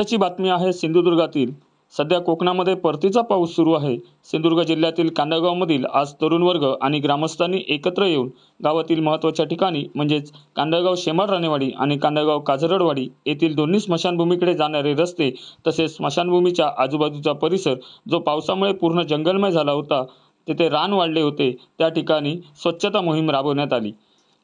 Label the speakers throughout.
Speaker 1: आत्ताची बातमी आहे सिंधुदुर्गातील. सध्या कोकणामध्ये परतीचा पाऊस सुरू आहे. सिंधुदुर्ग जिल्ह्यातील कांदळगावमधील आज तरुण वर्ग आणि ग्रामस्थांनी एकत्र येऊन गावातील महत्त्वाच्या ठिकाणी म्हणजेच कांदळगाव शेमाड राणेवाडी आणि कांदळगाव काजरडवाडी येथील दोन्ही स्मशानभूमीकडे जाणारे रस्ते तसेच स्मशानभूमीच्या आजूबाजूचा परिसर जो पावसामुळे पूर्ण जंगलमय झाला होता तेथे रान वाढले होते. त्या ठिकाणी स्वच्छता मोहीम राबवण्यात आली.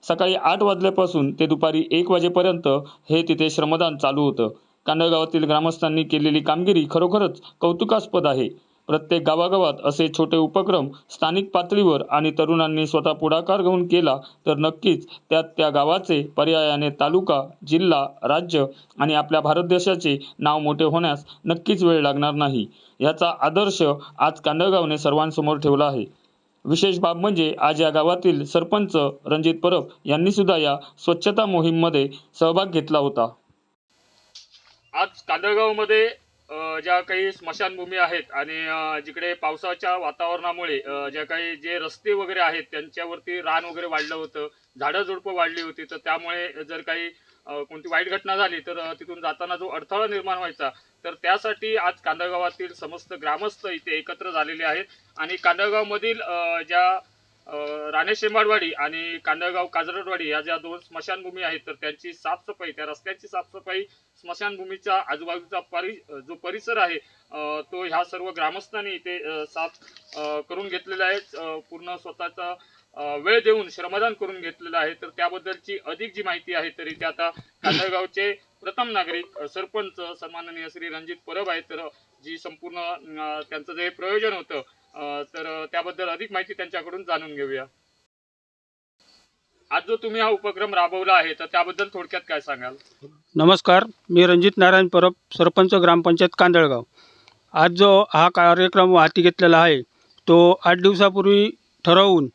Speaker 1: सकाळी आठ वाजल्यापासून ते दुपारी एक वाजेपर्यंत हे तिथे श्रमदान चालू होतं. कांदळगावातील ग्रामस्थांनी केलेली कामगिरी खरोखरच कौतुकास्पद आहे. प्रत्येक गावागावात असे छोटे उपक्रम स्थानिक पातळीवर आणि तरुणांनी स्वतः पुढाकार घेऊन केला तर नक्कीच त्यात त्या गावाचे पर्यायाने तालुका जिल्हा राज्य आणि आपल्या भारत देशाचे नाव मोठे होण्यास नक्कीच वेळ लागणार नाही. याचा आदर्श आज कांदळगावने सर्वांसमोर ठेवला आहे. विशेष बाब म्हणजे आज या गावातील सरपंच रणजित परब यांनी सुद्धा या स्वच्छता मोहीममध्ये सहभाग घेतला होता. आज कांदळगावमध्ये ज्या काही स्मशानभूमी आहेत आणि जिकडे पावसाच्या वातावरणामुळे ज्या काही जे रस्ते वगैरे आहेत त्यांच्यावरती रान वगैरे वाढलं होतं झाडं झुडपं वाढली होती तर त्यामुळे जर काही कोणती वाईट घटना झाली तर तिथून जाताना जो अडथळा निर्माण व्हायचा तर त्यासाठी आज कांदळगावातील समस्त ग्रामस्थ इथे एकत्र झालेले आहेत. आणि कांदळगावमधील ज्या राणे शेंबाडवाडी आणि कांदळगाव काजरडवाडी या ज्या दोन स्मशानभूमी आहेत तर त्यांची साफसफाई त्या रस्त्याची साफसफाई स्मशानभूमीच्या आजूबाजूचा परि जो परिसर आहे तो ह्या सर्व ग्रामस्थांनी इथे साफ करून घेतलेला आहे. पूर्ण स्वतःचा वेळ देऊन श्रमदान करून घेतलेलं आहे. तर त्याबद्दलची अधिक जी माहिती आहे तरी ते आता कांदळगावचे प्रथम नागरिक सरपंच सन्माननीय श्री रणजित परब आहेत. तर जी संपूर्ण त्यांचं जे प्रयोजन होतं तर त्याबद्दल अधिक माहिती त्यांच्याकडून जाणून घेऊया. आज जो तुम्ही हा उपक्रम राबवला आहे तर त्याबद्दल थोडक्यात काय सांगाल?
Speaker 2: नमस्कार मी रणजित नारायण परब सरपंच ग्रामपंचायत कांदळगाव. आज जो हा कार्यक्रम हाती घेतलेला आहे तो आठ दिवसापूर्वी ठरवून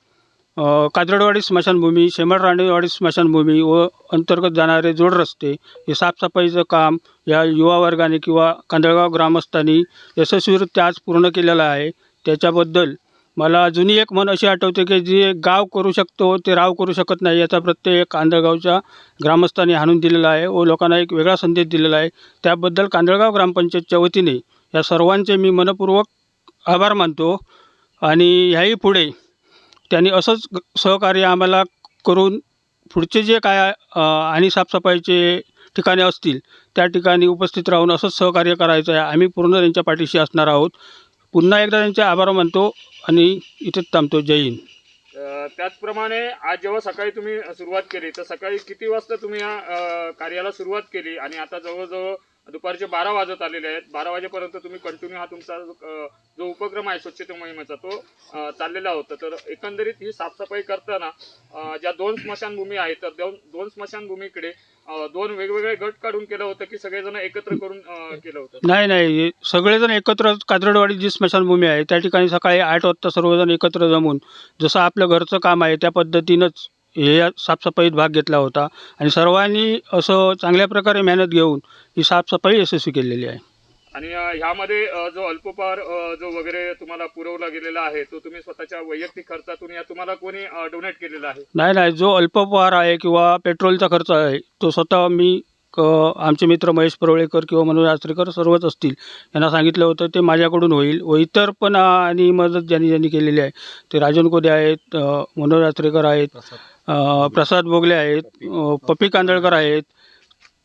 Speaker 2: काजरडवाडी स्मशानभूमी शेमड राणेवाडी स्मशानभूमी व अंतर्गत जाणारे जोड रस्ते हे साफसफाईचं काम या युवा वर्गाने किंवा कांदळगाव ग्रामस्थांनी यशस्वीरित्या आज पूर्ण केलेलं आहे. त्याच्याबद्दल मला जुनी एक म्हण अशी आठवते की जे गाव करू शकतो ते राव करू शकत नाही याचा प्रत्यय कांदळगावच्या ग्रामस्थांनी आणून दिलेला आहे. व लोकांना एक वेगळा संदेश दिलेला आहे. त्याबद्दल कांदळगाव ग्रामपंचायतच्या वतीने या सर्वांचे मी मनपूर्वक आभार मानतो आणि ह्याही पुढे त्यांनी असंच सहकार्य आम्हाला करून पुढचे जे काय आणि साफसफाईचे ठिकाणे असतील त्या ठिकाणी उपस्थित राहून असंच सहकार्य करायचं आहे. आम्ही पूर्ण त्यांच्या पाठीशी असणार आहोत. पुन्हा एकदा त्यांचे आभार मानतो आणि इथेच थांबतो. जय हिंद.
Speaker 1: अ, त्याचप्रमाणे आज जेव्हा सकाळी तुम्ही सुरुवात केली तर सकाळी किती वाजता तुम्ही या अ, कार्याला सुरुवात केली? आणि आता जवळजवळ दुपारचे बारा वाजत आलेले आहेत. बारा वाजेपर्यंत तुम्ही कंटिन्यू हा तुमचा जो उपक्रम आहे स्वच्छते मोहिमेचा तो चाललेला होता. तर एकंदरीत ही साफसफाई करताना ज्या दोन स्मशानभूमी आहेत तर दोन दोन स्मशानभूमीकडे दोन वेगवेगळे गट काढून केलं होतं की सगळेजण एकत्र करून केलं होतं?
Speaker 2: नाही नाही. सगळेजण एकत्र काजरडवाडी जी स्मशानभूमी आहे त्या ठिकाणी सकाळी आठ वाजता सर्वजण एकत्र जमून जसं आपलं घरचं काम आहे त्या पद्धतीनंच हे या साफसफाईत भाग घेतला होता. आणि सर्वांनी असं चांगल्या प्रकारे मेहनत घेऊन ही साफसफाई यशस्वी केलेली आहे.
Speaker 1: आणि ह्यामध्ये जो अल्पोपहार अ, जो वगैरे तुम्हाला पुरवला गेलेला आहे तो तुम्ही स्वतःच्या वैयक्तिक खर्चातून या तुम्हाला कोणी डोनेट केलेला आहे?
Speaker 2: नाही नाही. जो अल्पपहार आहे किंवा पेट्रोलचा खर्च आहे तो स्वतः मी क आमचे मित्र महेश परवळेकर किंवा मनोज आचरेकर सर्वच असतील यांना सांगितलं होतं. ते माझ्याकडून होईल. व इतर पण आणि मदत ज्यांनी ज्यांनी केलेली आहे ते राजन कोदे आहेत मनोज आचरेकर आहेत प्रसाद बोगले आहेत पपी कांदळकर आहेत.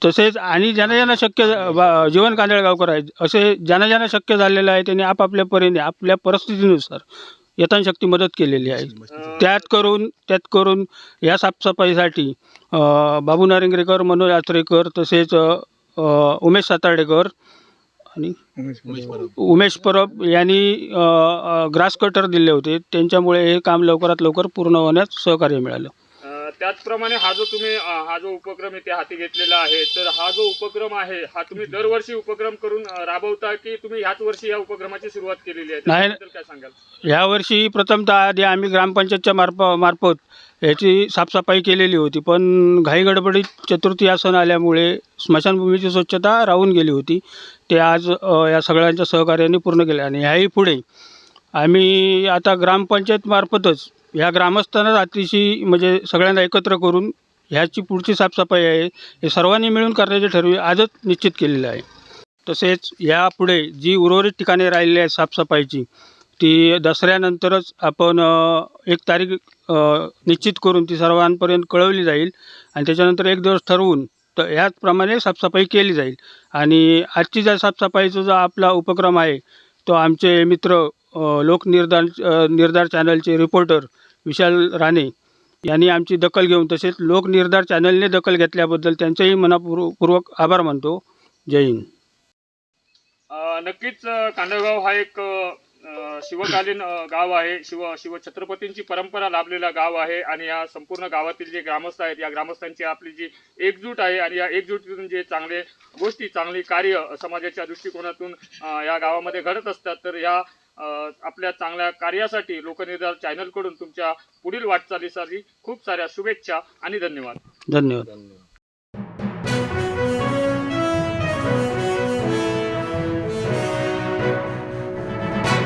Speaker 2: तसेच आणि ज्यांना ज्यांना शक्य बा- जीवन कांदळगावकर आहेत असे ज्यांना ज्यांना शक्य झालेलं आहे त्यांनी आपापल्या परीने आपल्या परिस्थितीनुसार यथाशक्ती मदत केलेली आहे. त्यात करून त्यात करून या साफसफाईसाठी बाबू नारिंगरेकर मनोज आचरेकर तसेच उमेश सातार्डेकर आणि उमेश परब यांनी ग्रास कटर दिले होते. त्यांच्यामुळे हे काम लवकरात लवकर पूर्ण होण्यास सहकार्य मिळालं.
Speaker 1: त्याचप्रमाणे हा जो तुम्ही हा जो उपक्रम इथे हाती घेतलेला आहे तर हा जो उपक्रम आहे हा तुम्ही दरवर्षी उपक्रम करून राबवता की तुम्ही ह्याच वर्षी या उपक्रमाची सुरुवात केलेली आहे?
Speaker 2: नाही.
Speaker 1: त्याबद्दल काय सांगाल?
Speaker 2: यावर्षी प्रथमतः आधी आम्ही ग्रामपंचायतच्या मार्फ मार्फत याची साफसफाई केलेली होती पण घाई गडबडीत चतुर्थी आसन आल्यामुळे स्मशानभूमीची स्वच्छता राहून गेली होती. ते आज अ, या सगळ्यांच्या सहकार्याने पूर्ण केले आणि ह्याही पुढे आम्ही आता ग्रामपंचायतमार्फतच ह्या ग्रामस्थांना अतिशय म्हणजे सगळ्यांना एकत्र करून ह्याची पुढची साफसफाई आहे हे सर्वांनी मिळून करण्याचे ठरवी आजच निश्चित केलेलं आहे. तसेच यापुढे जी उर्वरित ठिकाणे राहिलेली आहेत साफसफाईची ती दसऱ्यानंतरच आपण एक तारीख निश्चित करून ती सर्वांपर्यंत कळवली जाईल आणि त्याच्यानंतर एक दिवस ठरवून तर ह्याचप्रमाणे साफसफाई केली जाईल. आणि आजची ज्या साफसफाईचा जो आपला उपक्रम आहे तो आमचे मित्र लोकनिर्धार निर्धार चॅनलचे रिपोर्टर विशाल राणे यांनी आमची दखल घेऊन तसेच लोकनिर्धार चॅनलने दखल घेतल्याबद्दल त्यांचेही मनापूर्वक आभार मानतो. जय हिंद.
Speaker 1: नक्कीच कांदळगाव हा एक शिवकालीन गाव आहे. शिव शिवछत्रपतींची परंपरा लाभलेला गाव आहे आणि या संपूर्ण गावातील जे ग्रामस्थ आहेत या ग्रामस्थांची आपली जी एकजूट आहे आणि या एकजुटीतून जे चांगले गोष्टी चांगली कार्य समाजाच्या दृष्टिकोनातून या गावामध्ये घडत असतात तर या आपल्या चांगल्या कार्यासाठी लोकनिर्धार चॅनलकडून तुमच्या पुढील वाटचालीसाठी खूप साऱ्या शुभेच्छा आणि धन्यवाद.
Speaker 2: धन्यवाद.